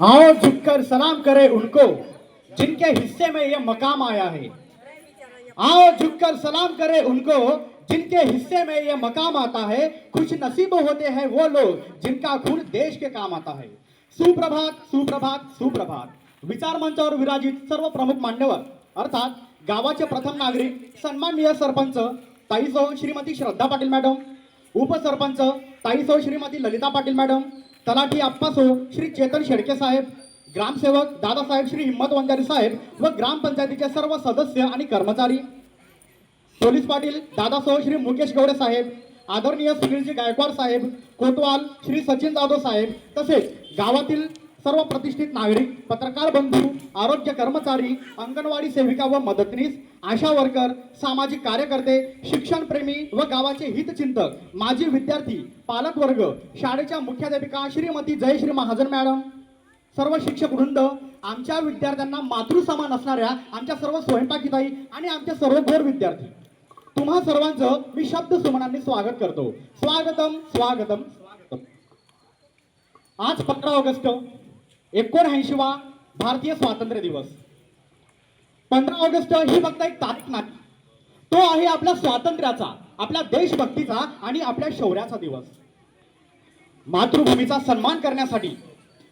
आओ झुककर सलाम करे उनको जिनके हिस्से में ये मकाम आया है। आओ झुककर सलाम करे उनको जिनके हिस्से में ये मकाम आता है खुश नसीब होते हैं वो लोग जिनका खून देश के काम आता है। सुप्रभात सुप्रभात सुप्रभात। विचार मंचावर विराजित सर्व प्रमुख मान्यवर अर्थात गावाचे प्रथम नागरिक सन्माननीय सरपंच ताईसो श्रीमती श्रद्धा पाटील मॅडम उपसरपंच ताईसो श्रीमती ललिता पाटील मॅडम तलाठी आप्पासो श्री चेतन शेडके साहेब ग्रामसेवक दादासाहेब श्री हिम्मत वंजारी साहेब व ग्रामपंचायतीचे सर्व सदस्य आणि कर्मचारी. पोलीस पाटील दादासह श्री मुकेश गवडे साहेब आदरणीय सुनीलजी गायकवाड साहेब कोतवाल श्री सचिन जाधव साहेब तसेच गावातील सर्व प्रतिष्ठित नागरिक पत्रकार बंधू आरोग्य कर्मचारी अंगणवाडी सेविका व मदतनीस आशा वर्कर सामाजिक कार्यकर्ते शिक्षणप्रेमी व गावाचे हितचिंतक माजी विद्यार्थी पालक वर्ग शाळेच्या मुख्याध्यापिका श्रीमती जयश्री महाजन मॅडम. सर्व शिक्षक वृंद आमच्या विद्यार्थ्यांना मातृसमान असणाऱ्या आमच्या सर्व स्वयंपाकीताई आणि आमचे सर्व घोर विद्यार्थी. तुम्हा सर्वांचं मी शब्द सुमनांनी स्वागत करतो. स्वागतम स्वागतम स्वागतम. आज पंधरा ऑगस्ट एकोणऐंशीवा भारतीय स्वातंत्र्य दिवस. पंधरा ऑगस्ट ही फक्त एक तारीख नाही. तो आहे आपल्या स्वातंत्र्याचा आपल्या देशभक्तीचा आणि आपल्या शौर्याचा दिवस. मातृभूमीचा सन्मान करण्यासाठी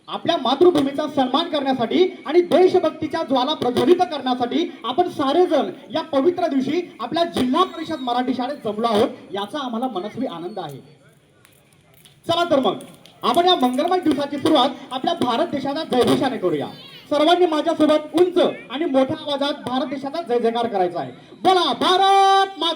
आपल्या मातृभूमीचा सन्मान करण्यासाठी आणि देशभक्तीच्या ज्वाला प्रज्वलित करण्यासाठी आपण सारेजण या पवित्र दिवशी आपल्या जिल्हा परिषद मराठी शाळेत जमलो आहोत याचा आम्हाला मनस्वी आनंद आहे. चला तर मग. आपण या मंगलमय दिवसाची सुरुवात आपल्या भारत देशाचा जयघोषाने करूया. सर्वांनी माझ्यासोबत उंच आणि मोठ्या आवाजात भारत देशाचा जय जयकार करायचा आहे. बोला भारत मा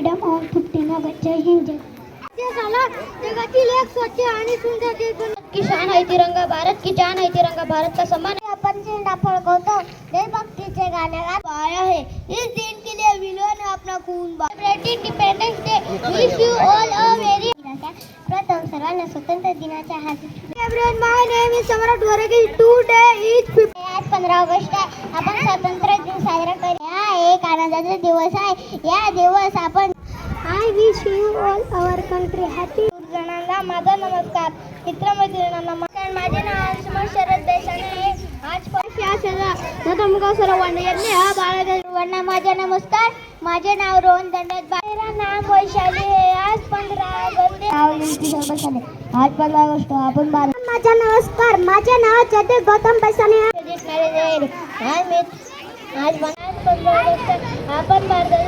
freedom of fifteen August Jai Hind झाला जगातील एक स्वच्छ आणि सुंदर देश की शान आहे तिरंगा भारत की जान आहे तिरंगा भारत का सम्मान अपन झंडा फडकवतो. देशभक्तीचे गाणे गात. आया है इस दिन के लिए विलो ने अपना खून. Celebrate Independence Day wish you all a very प्रथम सर्वांना स्वतंत्र दिनाच्या हार्दिक everyone my name is Samrat Varge today is आज पंधरा ऑगस्ट आहे. आपण स्वातंत्र्य दिन साजरा करूया. हा एक आनंदाचा दिवस आहे. या दिवस आपण I wish you all country happy जणांना माझा नमस्कार. मित्रमैत्रिणींना नमस्कार माझे नाव अंशुमन शरद देशाने आज प्रथमगाव सर्वांना यांनी हा बाळा माझे नमस्कार. माझे नाव रोहन दंडत मेरा नाम वैशाली है. आज पंधरा ऑगस्ट आज पंधरा ऑगस्ट आपण बारा माझा नमस्कार. माझे नाव चते गौतम बसाने आज मी आज पंधरा ऑगस्ट आपण साजरा